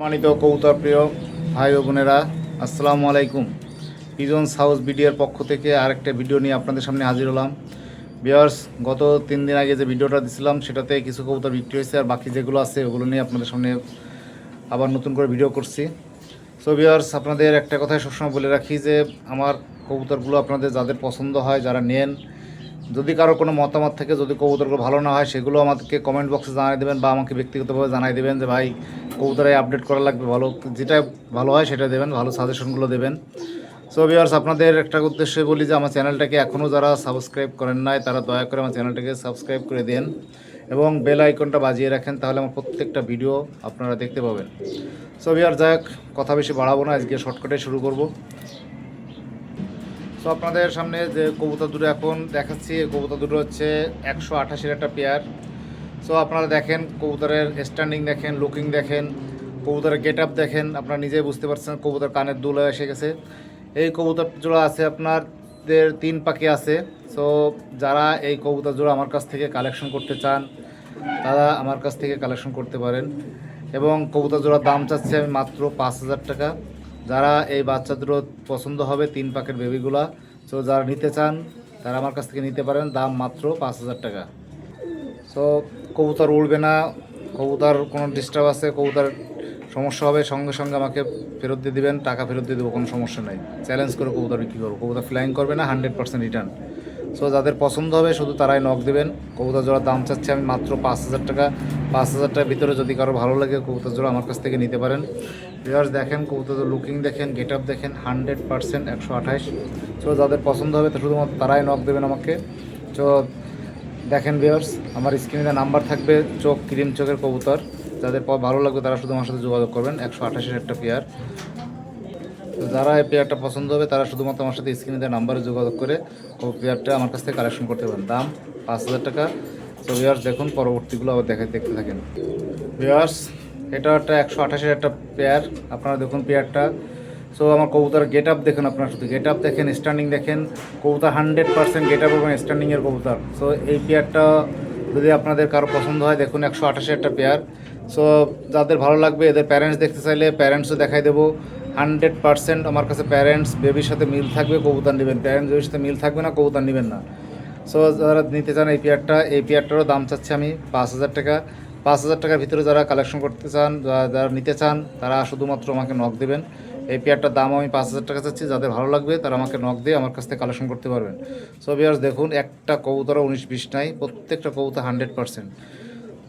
সম্মানিত কৌতর প্রিয় ভাই ও বোনেরা, আসসালামু আলাইকুম। পিজন সাউথ ভিডিওর পক্ষ থেকে আরেকটা ভিডিও নিয়ে আপনাদের সামনে হাজির হলাম। বিয়ার্স গত তিন দিন আগে যে ভিডিওটা দিছিলাম, সেটাতে কিছু কবুতর বিক্রি হয়েছে আর বাকি যেগুলো আছে, ওগুলো নিয়ে আপনাদের সামনে আবার নতুন করে ভিডিও করছি। সো বিয়ার্স আপনাদের একটা কথাই সবসময় বলে রাখি যে, আমার কবুতরগুলো আপনাদের যাদের পছন্দ হয়, যারা নেন যদি কারও কোনো মতামত থেকে, যদি কবুতরগুলো ভালো না হয়, সেগুলো আমাদেরকে কমেন্ট বক্সে জানাই দেবেন বা আমাকে ব্যক্তিগতভাবে জানাই দেবেন যে, ভাই কবুতরে আপডেট করা লাগবে ভালো। যেটা ভালো হয় সেটা দেবেন, ভালো সাজেশনগুলো দেবেন। সো ভিউয়ার্স আপনাদের একটা উদ্দেশ্যে বলি যে, আমার চ্যানেলটাকে এখনও যারা সাবস্ক্রাইব করেন নাই, তারা দয়া করে আমার চ্যানেলটাকে সাবস্ক্রাইব করে দেন এবং বেল আইকনটা বাজিয়ে রাখেন, তাহলে আমার প্রত্যেকটা ভিডিও আপনারা দেখতে পাবেন। সো ভিউয়ার যাক কথা বেশি বাড়াবো না, আজকে শর্টকাটে শুরু করব। সো আপনাদের সামনে যে কবুতর দুটো এখন দেখাচ্ছি, এই কবুতর দুটো হচ্ছে একশো আঠাশের একটা পেয়ার সো আপনারা দেখেন, কবুতরের স্ট্যান্ডিং দেখেন লুকিং দেখেন, কবুতরের গেট আপ দেখেন, আপনারা নিজেই বুঝতে পারছেন কবুতর কানের দুল এসে গেছে। এই কবুতর জোড়া আছে আপনাদের তিন পাখি আছে। সো যারা এই কবুতর জোড়া আমার কাছ থেকে কালেকশন করতে চান, তারা আমার কাছ থেকে কালেকশন করতে পারেন। এবং কবুতর জোড়ার দাম চাচ্ছি আমি মাত্র পাঁচ হাজার টাকা। যারা এই বাচ্চা পছন্দ হবে তিন পাকের বেবিগুলা সো যারা নিতে চান, তারা আমার কাছ থেকে নিতে পারেন, দাম মাত্র পাঁচ হাজার টাকা। সো কবুতর উড়বে না, কবুতর কোনো ডিস্টার্ব আছে, কবুতর সমস্যা হবে, সঙ্গে সঙ্গে আমাকে ফেরত দিয়ে দেবেন, টাকা ফেরত দিয়ে দেবো, কোনো সমস্যা নাই। চ্যালেঞ্জ করে কবুতর বিক্রি করব, কবুতর ফ্লাইং করবে না হান্ড্রেড পার্সেন্ট রিটার্ন সো যাদের পছন্দ হবে, শুধু তারাই নক দেবেন, কবুতর জোড়ার দাম চাচ্ছে আমি মাত্র পাঁচ হাজার টাকা। পাঁচ হাজার টাকার ভিতরে যদি কারও ভালো লাগে কবুতর জোড়া আমার কাছ থেকে নিতে পারেন। ভিউয়ার্স দেখেন, কবুতর লুকিং দেখেন গেট আপ দেখেন হান্ড্রেড পার্সেন্ট একশো আঠাশ। সো যাদের পছন্দ হবে, তো শুধুমাত্র তারাই নক দেবেন আমাকে। তো দেখেন ভিউয়ার্স আমার স্ক্রিনে নাম্বার থাকবে, চোখ, ক্রিম চোখের কবুতর। যাদের ভালো লাগবে, তারা শুধু আমার সাথে যোগাযোগ করবেন, একশো আঠাশের একটা পেয়ার তো যারা এই পেয়ারটা পছন্দ হবে, তারা শুধুমাত্র আমার সাথে স্ক্রিনে নাম্বারে যোগাযোগ করে, ও পেয়ারটা আমার কাছ থেকে কালেকশন করতে পারেন। দাম পাঁচ হাজার টাকা। তো ভিউয়ার্স দেখুন, পরবর্তীগুলো আবার দেখে দেখতে থাকেন। ভিউয়ার্স এটা একটা একশো আঠাশের একটা পেয়ার আপনারা দেখুন পেয়ারটা সো আমার কবুতর গেট আপ দেখুন আপনারা, শুধু গেট আপ দেখেন স্ট্যান্ডিং দেখেন। কবুতর হান্ড্রেড পার্সেন্ট গেট আপ এবং স্ট্যান্ডিংয়ের কবুতর। সো এই পেয়ারটা যদি আপনাদের কারও পছন্দ হয়, দেখুন একশো আঠাশের একটা পেয়ার সো যাদের ভালো লাগবে, এদের প্যারেন্টস দেখতে চাইলে প্যারেন্টসও দেখাই দেবো। হান্ড্রেড পার্সেন্ট আমার কাছে প্যারেন্টস বেবির সাথে মিল থাকবে, কবুতর নেবেন। প্যারেন্টস বেবির সাথে মিল থাকবে না, কবুতর নেবেন না। সো যারা নিতে চান এই পেয়ারটা, এই পেয়ারটারও দাম চাচ্ছে আমি পাঁচ হাজার টাকা। পাঁচ হাজার টাকার ভিতরে যারা কালেকশন করতে চান যারা নিতে চান, তারা শুধুমাত্র আমাকে নক দেবেন। এই পেয়ারটার দাম আমি পাঁচ হাজার টাকা চাচ্ছি। যাদের ভালো লাগবে, তারা আমাকে নক দিয়ে আমার কাছ থেকে কালেকশন করতে পারবেন। সো বিয়ার্স দেখুন, একটা কবুতরও উনিশ বিশ নাই, প্রত্যেকটা কবুতর হান্ড্রেড পার্সেন্ট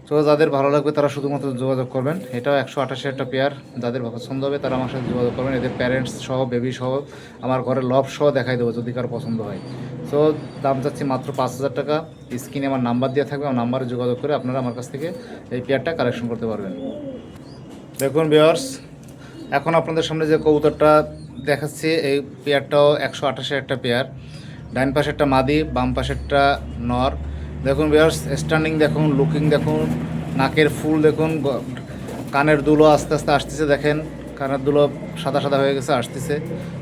তো যাদের ভালো লাগবে তারা শুধুমাত্র যোগাযোগ করবেন। এটাও একশো আঠাশি একটা পেয়ার যাদের পছন্দ হবে তারা আমার সাথে যোগাযোগ করবেন। এদের প্যারেন্টস সহ বেবি সহ, আমার ঘরে লভ সহ দেখাই দেবো যদি কারও পছন্দ হয়। সো দাম চাচ্ছি মাত্র পাঁচ হাজার টাকা। স্ক্রিনে আমার নাম্বার দেওয়া থাকবে। আমার নাম্বারে যোগাযোগ করে আপনারা আমার কাছ থেকে এই পেয়ারটা কালেকশন করতে পারবেন। দেখুন বিয়ার্স এখন আপনাদের সামনে যে কবুতরটা দেখাচ্ছি, এই পেয়ারটাও একশো আঠাশের একটা পেয়ার ডাইন পাশেরটা মাদি, বাম পাশেরটা নর। দেখুন বিয়ার্স স্ট্যান্ডিং দেখুন লুকিং দেখুন, নাকের ফুল দেখুন কানের দুলো আস্তে আস্তে আসতেছে, দেখেন। কানের দুলো সাদা সাদা হয়ে গেছে, আসতেছে।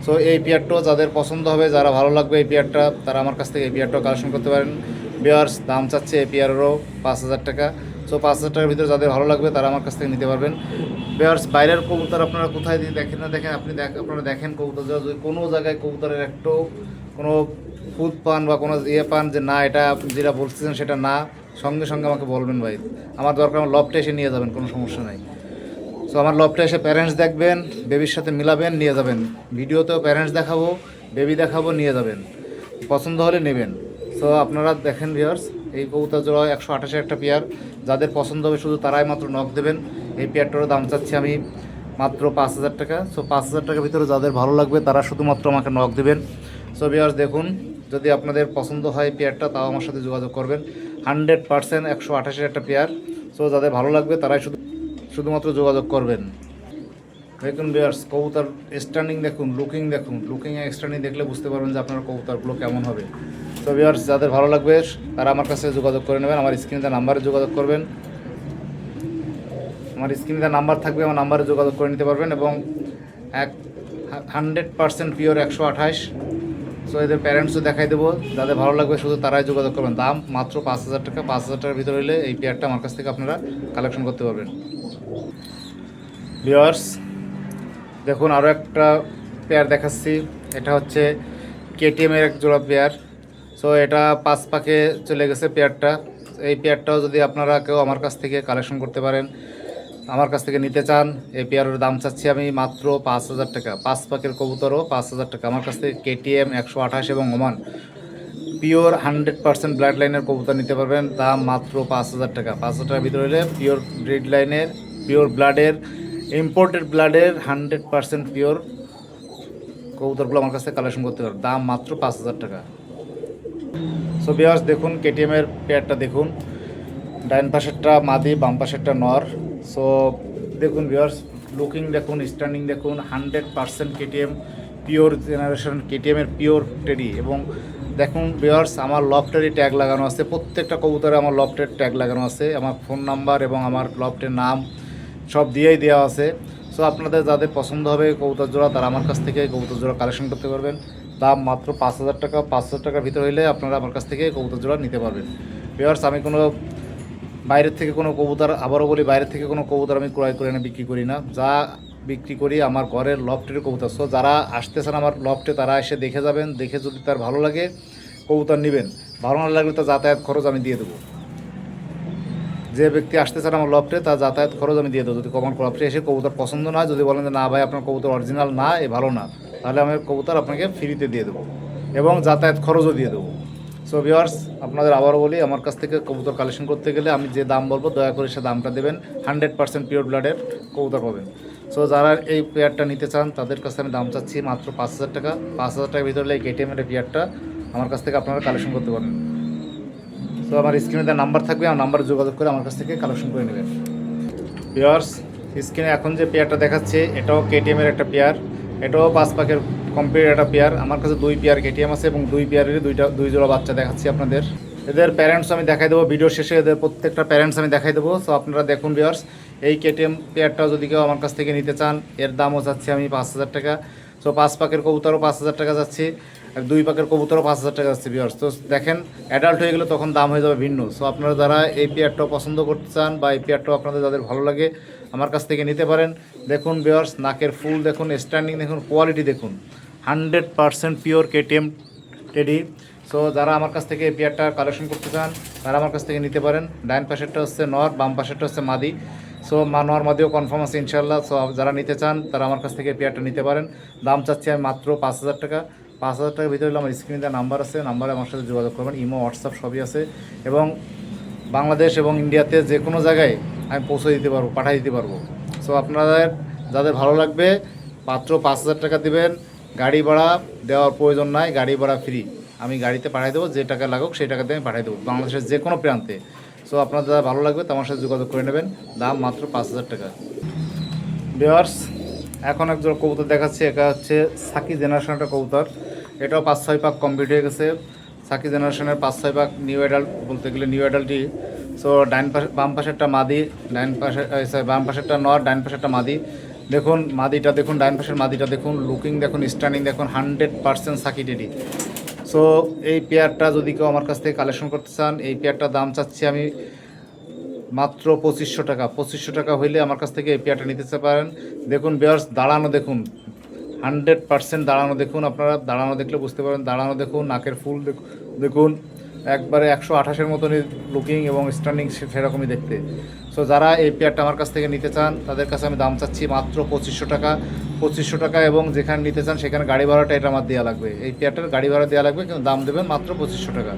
সো এই পেয়ারটাও যাদের পছন্দ হবে, যারা ভালো লাগবে এই পেয়ারটা তারা আমার কাছ থেকে এই পেয়ারটাও কালেকশন করতে পারেন। বিয়ার্স দাম চাচ্ছে এই পেয়ারেরও পাঁচ হাজার টাকা। সো পাঁচ হাজার টাকার ভিতরে যাদের ভালো লাগবে, তারা আমার কাছ থেকে নিতে পারবেন। বেয়ার্স বাইরের কবুতর আপনারা কোথায় দিয়ে দেখেন না দেখেন, আপনি দেখ আপনারা দেখেন কবুতর। যদি কোনো জায়গায় কবুতরের একটু কোনো ফুদ পান বা কোনো ইয়ে পান যে না, এটা যেটা বলতেছেন সেটা না, সঙ্গে সঙ্গে আমাকে বলবেন ভাই। আমার দরকার আমার লবটা এসে নিয়ে যাবেন, কোনো সমস্যা নাই। সো আমার লবটা এসে প্যারেন্টস দেখবেন বেবির সাথে মিলাবেন, নিয়ে যাবেন। ভিডিওতেও প্যারেন্টস দেখাবো বেবি দেখাবো, নিয়ে যাবেন। পছন্দ হলে নেবেন। সো আপনারা দেখেন ভিউয়ার্স এই কবুতর জোড়া একশো আঠাশে একটা পেয়ার যাদের পছন্দ হবে শুধু তারাই মাত্র নখ দেবেন। এই পেয়ারটারও দাম চাচ্ছি আমি মাত্র পাঁচ হাজার টাকা। সো পাঁচ হাজার টাকার ভিতরে যাদের ভালো লাগবে, তারা শুধুমাত্র আমাকে নখ দেবেন। সো ভিউয়ার্স দেখুন যদি আপনাদের পছন্দ হয় পেয়ারটা, তাও আমার সাথে যোগাযোগ করবেন। হান্ড্রেড পার্সেন্ট একশো আঠাশের একটা পেয়ার। সো যাদের ভালো লাগবে, তারাই শুধু শুধুমাত্র যোগাযোগ করবেন। দেখুন বিয়ার্স কবুতার স্ট্যান্ডিং দেখুন লুকিং দেখুন। লুকিং স্ট্যান্ডিং দেখলে বুঝতে পারবেন যে আপনার কবুতরগুলো কেমন হবে। তো বিয়ার্স যাদের ভালো লাগবে, তারা আমার কাছে যোগাযোগ করে নেবেন। আমার স্ক্রিনে নাম্বারে যোগাযোগ করবেন। আমার স্ক্রিনে নাম্বার থাকবে, আমার নাম্বারে যোগাযোগ করে নিতে পারবেন এবং এক হান্ড্রেড পার্সেন্ট পিওর একশো আঠাশ। সো এদের প্যারেন্টসও দেখাই দেবো। যাদের ভালো লাগবে শুধু তারাই যোগাযোগ করবেন। দাম মাত্র পাঁচ হাজার টাকা। পাঁচ হাজার টাকার ভিতরে হলে এই পেয়ারটা আমার কাছ থেকে আপনারা কালেকশন করতে পারবেন। ভিওয়ার্স দেখুন আরও একটা পেয়ার দেখাচ্ছি। এটা হচ্ছে কেটিএমের এক জোড়া পেয়ার সো এটা পাঁচ পাকে চলে গেছে পেয়ারটা এই পেয়ারটাও যদি আপনারা কেউ আমার কাছ থেকে কালেকশন করতে পারেন আমার কাছ থেকে নিতে চান, এই পেয়ারের দাম চাচ্ছি আমি মাত্র পাঁচ হাজার টাকা। পাঁচ পাকের কবুতরও পাঁচ হাজার টাকা। আমার কাছ থেকে কেটিএম একশো আঠাশ এবং Oman pure hundred percent blood লাইনের কবুতর নিতে পারবেন। দাম মাত্র পাঁচ হাজার টাকা। পাঁচ হাজার টাকার ভিতরে হলে পিওর ব্রিড লাইনের, পিওর ব্লাডের ইম্পোর্টেড ব্লাডের হান্ড্রেড পার্সেন্ট পিওর কবুতরগুলো আমার কাছ থেকে কালেকশন করতে পারবেন। দাম মাত্র পাঁচ হাজার টাকা। সো বিয়ার্স দেখুন কেটিএমের পেয়ারটা দেখুন। ডাইন পাশেরটা মাদি, বাম পাশেরটা নর। সো দেখুন বিয়ার্স লুকিং দেখুন স্ট্যান্ডিং দেখুন hundred percent KTM pure generation কেটিএমের pure teddy এবং দেখুন বিয়ার্স আমার লভ লফটেরই ট্যাগ লাগানো আছে, প্রত্যেকটা কবুতরে আমার লফটের ট্যাগ লাগানো আছে, আমার ফোন নাম্বার এবং আমার লফটের নাম সব দিয়েই দেওয়া আছে। সো আপনাদের যাদের পছন্দ হবে কবুতর জোড়া, তারা আমার কাছ থেকে কবুতর জোড়া কালেকশন করতে পারবেন। দাম মাত্র পাঁচ হাজার টাকা, পাঁচ হাজার টাকার ভিতর হইলে আপনারা আমার কাছ থেকে কবুতর জোড়া নিতে পারবেন। বিয়ার্স আমি কোনো বাইরের থেকে কোনো কবুতর, আবারও বলি, বাইরের থেকে কোনো কবুতর আমি ক্রয় করি না বিক্রি করি না। যা বিক্রি করি আমার ঘরের লফটের কবুতর। সো যারা আসতেছেন আমার লফটে, তারা এসে দেখে যাবেন, দেখে যদি তার ভালো লাগে, কবুতর নেবেন। ভালো না লাগলে তার যাতায়াত খরচ আমি দিয়ে দেবো। যে ব্যক্তি আসতে চান আমার লফটে, তার যাতায়াত খরচ আমি দিয়ে দেবো। যদি কমন লফটে এসে কবুতর পছন্দ না যদি বলেন যে, না ভাই, আপনার কবুতর অরিজিনাল না, এ ভালো না, তাহলে আমি কবুতর আপনাকে ফ্রিতে দিয়ে দেবো। এবং যাতায়াত খরচও দিয়ে দেবো। সো ভিওয়ার্স আপনাদের আবার বলি, আমার কাছ থেকে কবুতর কালেকশন করতে গেলে আমি যে দাম বলব, দয়া করে সে দামটা দেবেন। হান্ড্রেড পার্সেন্ট পিওর ব্লাডের কবুতর পাবেন। সো যারা এই পেয়ারটা নিতে চান, তাদের কাছে আমি দাম চাচ্ছি মাত্র পাঁচ হাজার টাকা। পাঁচ হাজার টাকার ভিতরে এই কেটিএমের পেয়ারটা আমার কাছ থেকে আপনারা কালেকশন করতে পারেন তো আমার স্ক্রিনে দেওয়া নাম্বার থাকবে, আমার নাম্বারে যোগাযোগ করে আমার কাছ থেকে কালেকশন করে নেবেন। পেয়ার্স স্ক্রিনে এখন যে পেয়ারটা দেখাচ্ছে, এটাও কেটিএমের একটা পেয়ার এটাও পাঁচ পাকের কমপ্লিট একটা পেয়ার আমার কাছে দুই পেয়ার কেটিএম আছে এবং দুই পেয়ারেরই দুইটা দুই জোড়া বাচ্চা দেখাচ্ছি আপনাদের। এদের প্যারেন্টস আমি দেখাই দেবো ভিডিও শেষে এদের প্রত্যেকটা প্যারেন্টস আমি দেখাই দেবো। সো আপনারা দেখুন ভিওর্স এই কেটিএম পেয়ারটাও যদি কেউ আমার কাছ থেকে নিতে চান, এর দামও যাচ্ছে আমি পাঁচ হাজার টাকা। সো পাঁচ পাকের কবুতরও পাঁচ হাজার টাকা যাচ্ছে, আর দুই পাকের কবুতরও পাঁচ হাজার টাকা যাচ্ছে ভিওর্স তো দেখেন অ্যাডাল্ট হয়ে গেলে তখন দাম হয়ে যাবে ভিন্ন। সো আপনারা যারা এই পেয়ারটাও পছন্দ করতে চান বা এই পেয়ারটাও আপনাদের যাদের ভালো লাগে আমার কাছ থেকে নিতে পারেন। দেখুন ভিওর্স নাকের ফুল দেখুন স্ট্যান্ডিং দেখুন কোয়ালিটি দেখুন। Hundred percent pure KTM teddy so যারা আমার কাছ থেকে এই পেয়ারটা কালেকশন করতে চান, তারা আমার কাছ থেকে নিতে পারেন। ডাইন পাশেরটা হচ্ছে নর বাম পাশেরটা হচ্ছে মাদি সো মা নর মাদিও কনফার্ম আছে ইনশাল্লাহ সো যারা নিতে চান, তারা আমার কাছ থেকে পেয়ারটা নিতে পারেন। দাম চাচ্ছি আমি মাত্র পাঁচ হাজার টাকা। পাঁচ হাজার টাকার ভিতরে আমার স্ক্রিনে দেওয়া নাম্বার আছে। নাম্বারে আমার সাথে যোগাযোগ করবেন। ইমো হোয়াটসঅ্যাপ সবই আছে। এবং বাংলাদেশ এবং ইন্ডিয়াতে যে কোনো জায়গায় আমি পৌঁছে দিতে পারব, পাঠিয়ে দিতে পারব। সো আপনাদের যাদের ভালো লাগবে, মাত্র পাঁচ হাজার টাকা দেবেন, গাড়ি ভাড়া দেওয়ার প্রয়োজন নাই, গাড়ি ভাড়া ফ্রি আমি গাড়িতে পাঠিয়ে দেবো, যে টাকা লাগুক সেই টাকাতে আমি পাঠিয়ে দেবো, বাংলাদেশের যে কোনো প্রান্তে। সো আপনাদের যারা ভালো লাগবে তো আমার সাথে যোগাযোগ করে নেবেন। দাম মাত্র পাঁচ হাজার টাকা। বিয়ার্স এখন একজন কবুতর দেখাচ্ছে, এটা হচ্ছে সাকি জেনারেশন একটা কবুতর। এটাও পাঁচ ছয় পাক কমপ্লিট হয়ে গেছে। সাকি জেনারেশনের পাঁচ ছয় পাক নিউ অ্যাডাল্ট বলতে গেলে নিউ অ্যাডাল্টই সো ডাইন পাশে বাম পাশেরটা মাদি ডাইন পাশে sorry, বাম পাশেরটা নর ডাইন পাশেরটা মাদি। দেখুন মাদিটা দেখুন ডাইন পাশের মাদিটা দেখুন লুকিং দেখুন স্ট্যান্ডিং দেখুন হান্ড্রেড পার্সেন্ট সাকি টেডি সো এই পেয়ারটা যদি কেউ আমার কাছ থেকে কালেকশন করতে চান এই পেয়ারটার দাম চাচ্ছি আমি মাত্র পঁচিশশো টাকা। পঁচিশশো টাকা হইলে আমার কাছ থেকে এই পেয়ারটা নিতে পারেন। দেখুন বেয়ার্স দাঁড়ানো দেখুন। হান্ড্রেড পার্সেন্ট দাঁড়ানো দেখুন আপনারা, দাঁড়ানো দেখলে বুঝতে পারেন দাঁড়ানো দেখুন, নাকের ফুল দেখুন একবারে একশো আঠাশের মতনই লুকিং এবং স্ট্যান্ডিং সেরকমই দেখতে। সো যারা এই পেয়ারটা আমার কাছ থেকে নিতে চান, তাদের কাছে আমি দাম চাচ্ছি মাত্র পঁচিশশো টাকা। পঁচিশশো টাকা এবং যেখানে নিতে চান, সেখানে গাড়ি ভাড়াটা এটা আমার দেওয়া লাগবে। এই পেয়ারটার গাড়ি ভাড়া দেওয়া লাগবে, কিন্তু দাম দেবেন মাত্র পঁচিশশো টাকা।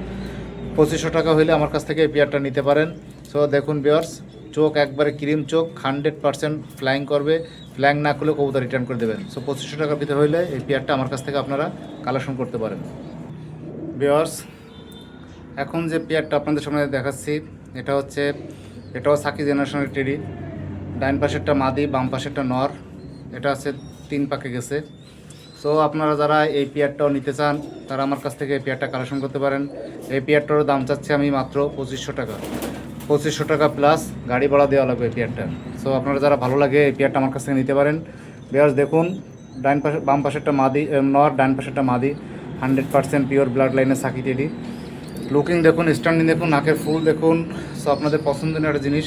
পঁচিশশো টাকা হইলে আমার কাছ থেকে এই পেয়ারটা নিতে পারেন। সো দেখুন বিয়ার্স চোখ একবারে ক্রিম চোখ, হান্ড্রেড পার্সেন্ট ফ্লাইং করবে। ফ্ল্যাং না করলে কবুতর রিটার্ন করে দেবেন সো পঁচিশশো টাকার ভিতরে হইলে এই পেয়ারটা আমার কাছ থেকে আপনারা কালেকশন করতে পারেন। বিয়ার্স এখন যে পেয়ারটা আপনাদের সামনে দেখাচ্ছি, এটা হচ্ছে, এটাও সাকি জেনারেশনের টেডি ডাইন পাশেরটা মাদি, বাম পাশেরটা নর। এটা হচ্ছে তিন পাকে গেছে। সো আপনারা যারা এই পেয়ারটাও নিতে চান, তারা আমার কাছ থেকে এই পেয়ারটা কালেকশন করতে পারেন। এই পেয়ারটারও দাম চাচ্ছে আমি মাত্র পঁচিশশো টাকা। পঁচিশশো টাকা প্লাস গাড়ি ভাড়া দেওয়া লাগবে এই পেয়ারটা সো আপনারা যারা ভালো লাগে এই পেয়ারটা আমার কাছ থেকে নিতে পারেন। বিয়ার্স দেখুন ডাইন পাশে, বাম পাশেরটা মাদি নর ডাইন পাশেরটা মাদি। হান্ড্রেড পার্সেন্ট পিওর ব্লাড লাইনের সাকি টেডি লুকিং দেখুন স্ট্যান্ডিং দেখুন, নাকের ফুল দেখুন। সো আপনাদের পছন্দনীয় একটা জিনিস।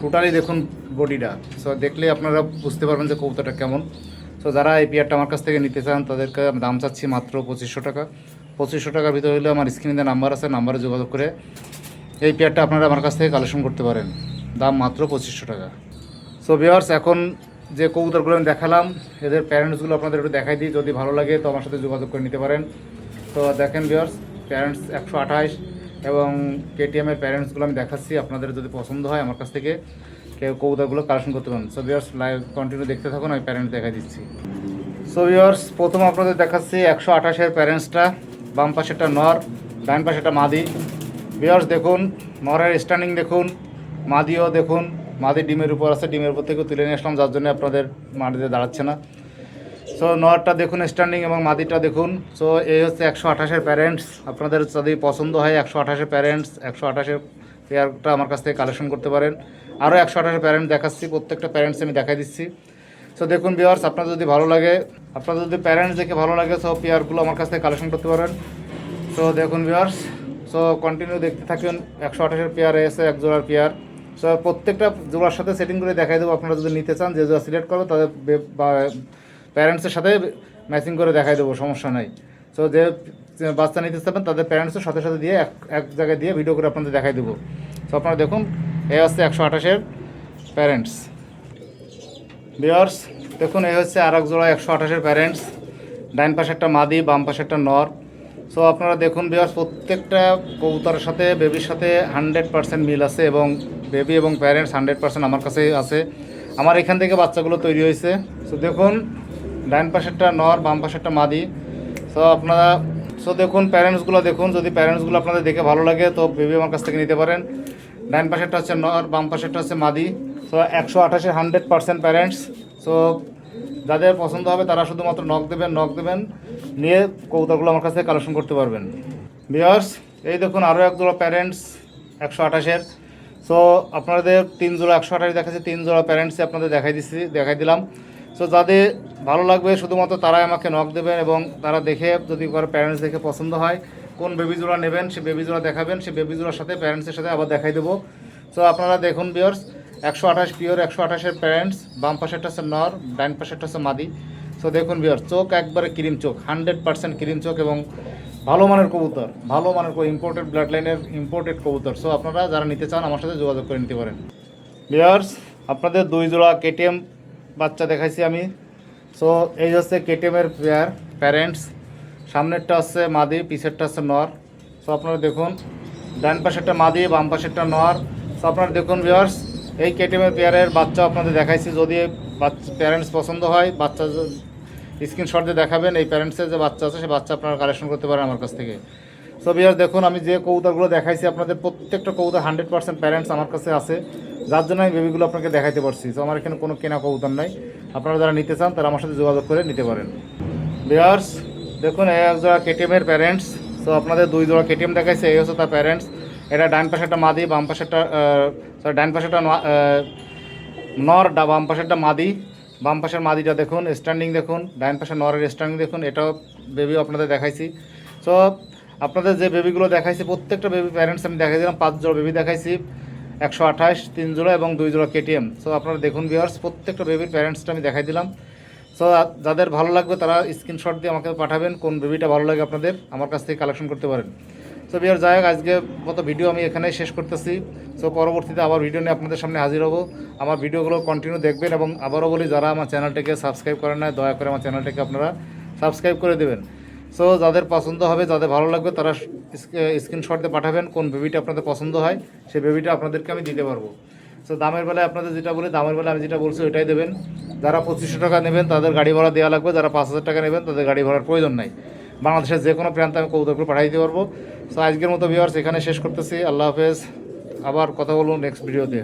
টোটালি দেখুন বডিটা সো দেখলে আপনারা বুঝতে পারবেন যে কবুতরটা কেমন। সো যারা এই পেয়ারটা আমার কাছ থেকে নিতে চান, তাদেরকে আমি দাম চাচ্ছি মাত্র পঁচিশশো টাকা। পঁচিশশো টাকার ভিতরে হলে আমার স্ক্রিনে নাম্বার আছে নাম্বারে যোগাযোগ করে এই পেয়ারটা আপনারা আমার কাছ থেকে কালেকশন করতে পারেন। দাম মাত্র পঁচিশশো টাকা। সো ভিওয়ার্স এখন যে কবুতরগুলো আমি দেখালাম, এদের প্যারেন্টসগুলো আপনাদের একটু দেখাই দিই। যদি ভালো লাগে, তো আমার সাথে যোগাযোগ করে নিতে পারেন। তো দেখেন ভিওয়ার্স প্যারেন্টস একশো আঠাশ এবং কেটিএমের প্যারেন্টসগুলো আমি দেখাচ্ছি। আপনাদের যদি পছন্দ হয় আমার কাছ থেকে, কেউ কবুতরগুলো কালেকশন করতে পারেন। সো ভিওয়ার্স লাইভ কন্টিনিউ দেখতে থাকুন, আমি প্যারেন্টস দেখাই দিচ্ছি। সো ভিওয়ার্স প্রথম আপনাদের দেখাচ্ছি একশো আঠাশের প্যারেন্টসটা বাম পাশেটা নর, ডান পাশেটা মাদি। ভিওয়ার্স দেখুন নরের স্ট্যান্ডিং দেখুন, মাদিও দেখুন, মাদি ডিমের উপর আছে, ডিমের উপর থেকে তুলে নিয়ে আসলাম, যার জন্য আপনাদের মাটিতে দাঁড়াচ্ছে না। সো নরটা দেখুন স্ট্যান্ডিং এবং মাদিটা দেখুন। সো এই হচ্ছে একশো আঠাশের প্যারেন্টস আপনাদের যদি পছন্দ হয় একশো আঠাশের প্যারেন্টস একশো আঠাশের পেয়ারটা আমার কাছ থেকে কালেকশন করতে পারেন। আরও একশো আঠাশের প্যারেন্ট দেখাচ্ছি, প্রত্যেকটা প্যারেন্টস আমি দেখাই দিচ্ছি। সো দেখুন বিয়ার্স আপনাদের যদি ভালো লাগে, আপনাদের যদি প্যারেন্টস দেখে ভালো লাগে সব পেয়ারগুলো আমার কাছ থেকে কালেকশন করতে পারেন। সো দেখুন বিয়ার্স সো কন্টিনিউ দেখতে থাকুন, একশো আঠাশের পেয়ার এসে এক জোড়ার পেয়ার সো প্রত্যেকটা জোড়ার সাথে সেটিং করে দেখাই দেবো, আপনারা যদি নিতে চান, যে জোড়া সিলেক্ট করবে, তাদের প্যারেন্টসের সাথে ম্যাচিং করে দেখাই দেবো, সমস্যা নাই। সো যে বাচ্চা নিতে চাবেন, তাদের প্যারেন্টসের সাথে সাথে দিয়ে এক এক জায়গায় দিয়ে ভিডিও করে আপনাদের দেখাই দেবো। সো আপনারা দেখুন এই হচ্ছে একশো আঠাশের প্যারেন্টস বিয়ার্স দেখুন, এ হচ্ছে আর এক জোড়া একশো আঠাশের প্যারেন্টস ডাইন পাশে একটা মাদি, বাম পাশে একটা নর। সো আপনারা দেখুন বিয়ার্স প্রত্যেকটা কবুতরের সাথে বেবির সাথে হান্ড্রেড পার্সেন্ট মিল আছে এবং বেবি এবং প্যারেন্টস হান্ড্রেড পার্সেন্ট আমার কাছে আছে। আমার এখান থেকে বাচ্চাগুলো তৈরি হয়েছে। সো দেখুন ডাইন পাশেরটা নর, বাম পাশেরটা মাদি। সো আপনারা সো দেখুন প্যারেন্টসগুলো দেখুন, যদি প্যারেন্টসগুলো আপনাদের দেখে ভালো লাগে, তো বেবি আমার কাছ থেকে নিতে পারেন। ডাইন পাশেরটা হচ্ছে নর, বাম পাশেরটা হচ্ছে মাদি। সো একশো আঠাশে হান্ড্রেড পার্সেন্ট প্যারেন্টস সো যাদের পছন্দ হবে তারা শুধুমাত্র নখ দেবেন নখ দেবেন, নিয়ে কৌতাগুলো আমার কাছে কালেকশন করতে পারবেন। বিয়ার্স এই দেখুন আরও এক জোড়া প্যারেন্টস একশো আঠাশের। সো আপনাদের তিন জোড়া একশো আঠাশ দেখাচ্ছে, তিন জোড়া প্যারেন্টসে আপনাদের দেখাই দিচ্ছি দেখাই দিলাম। সো যাদের ভালো লাগবে, শুধুমাত্র তারাই আমাকে নখ দেবেন এবং তারা দেখে যদি কারও প্যারেন্টস দেখে পছন্দ হয়, কোন বেবি জোড়া নেবেন, সে বেবি জোড়া দেখাবেন, সে বেবি জোড়ার সাথে প্যারেন্টসের সাথে আবার দেখাই দেবো। সো আপনারা দেখুন বিয়ার্স একশো আঠাশ পিওর, একশো আঠাশের প্যারেন্টস বাম পাশেরটা হচ্ছে নর ডাইন পাশেরটা হচ্ছে মাদি। সো দেখুন বিয়ার চোখ একবারে ক্রিম চোখ, হান্ড্রেড পার্সেন্ট ক্রিম চোখ এবং ভালো মানের কবুতর, ভালো মানের ইম্পোর্টেড ব্লাড লাইনের ইম্পোর্টেড কবুতর। সো আপনারা যারা নিতে চান, আমার সাথে যোগাযোগ করে নিতে পারেন। বিয়ার্স আপনাদের দুই জোড়া কেটিএম বাচ্চা দেখাইছি আমি। সো এই হচ্ছে কেটিএমের পেয়ার প্যারেন্টস সামনেরটা হচ্ছে মাদি, পিছেরটা হচ্ছে নর। সো আপনারা দেখুন, ডান পাশেরটা মাদি, বাম পাশেরটা নর। সো আপনারা দেখুন ভিওয়ার্স এই কেটিএমের পেয়ারের বাচ্চা আপনাদের দেখাইছি, যদি প্যারেন্টস পছন্দ হয়, বাচ্চা স্ক্রিনশট দিয়ে দেখাবেন, এই প্যারেন্টসের যে বাচ্চা আছে, সে বাচ্চা আপনারা কালেকশন করতে পারেন আমার কাছ থেকে। সো ভিওয়ার্স দেখুন, আমি যে কৌতাগুলো দেখাইছি, আপনাদের প্রত্যেকটা কৌতা হান্ড্রেড পার্সেন্ট প্যারেন্টস আমার কাছে আছে। যার জন্য আমি বেবিগুলো আপনাকে দেখাইতে পারছি। তো আমার এখানে কোনো কেনা কৌতার নাই। আপনারা যারা নিতে চান, তারা আমার সাথে যোগাযোগ করে নিতে পারেন। ভিওয়ার্স দেখুন এক জোড়া কেটিএমের প্যারেন্টস তো আপনাদের দুই জোড়া কেটিএম দেখাইছে, এই হচ্ছে তার প্যারেন্টস এটা ডান পাশেরটা মাদি, বাম পাশেরটা সরি ডান পাশেরটা নর, ডা, বাম পাশেরটা মাদি। বাম পাশের মাদিটা দেখুন স্ট্যান্ডিং দেখুন, ডান পাশের নরের স্ট্যান্ডিং দেখুন, এটাও বেবি আপনাদের দেখাইছি। সো আপনাদের যে বেবিগুলো দেখাইছি, প্রত্যেকটা বেবি প্যারেন্টস আমি দেখাই দিলাম, পাঁচ জোড়া বেবি দেখাইছি, একশো আঠাশ, তিন জোড়া এবং দুই জোড়া কেটিএম সো আপনারা দেখুন ভিওয়ার্স প্রত্যেকটা বেবির প্যারেন্টসটা আমি দেখাই দিলাম। সো যাদের ভালো লাগবে তারা স্ক্রিনশট দিয়ে আমাকে পাঠাবেন, কোন বেবিটা ভালো লাগে আপনাদের, আমার কাছ থেকে কালেকশন করতে পারেন। সো বিয়ার যাই হোক, আজকে মতো ভিডিও আমি এখানেই শেষ করতেছি। সো পরবর্তীতে আবার ভিডিও নিয়ে আপনাদের সামনে হাজির হব। আমার ভিডিওগুলো কন্টিনিউ দেখবেন এবং আবারও বলি, যারা আমার চ্যানেলটিকে সাবস্ক্রাইব করেন না দয়া করে আমার চ্যানেলটিকে আপনারা সাবস্ক্রাইব করে দেবেন। সো যাদের পছন্দ হবে, যাদের ভালো লাগবে, তারা স্ক্রিনশট দিয়ে পাঠাবেন কোন বেবিটা আপনাদের পছন্দ হয়। সেই বেবিটা আপনাদেরকে আমি দিতে পারব। সো দামের বেলায় আপনাদের যেটা বলি, দামের বেলায় আমি যেটা বলছি, ওইটাই দেবেন। যারা পঁচিশশো টাকা নেবেন, তাদের গাড়ি ভাড়া দেওয়া লাগবে। যারা পাঁচ হাজার টাকা নেবেন, তাদের গাড়ি ভাড়ার প্রয়োজন নাই। বাংলাদেশের যে কোনো প্রান্তে আমি কৌতুক পাঠিয়ে দিতে পারব। সো আজকের মতো ভিওয়ার্স এখানে শেষ করতেছি। আল্লাহ হাফেজ। আবার কথা বলুন নেক্সট ভিডিওতে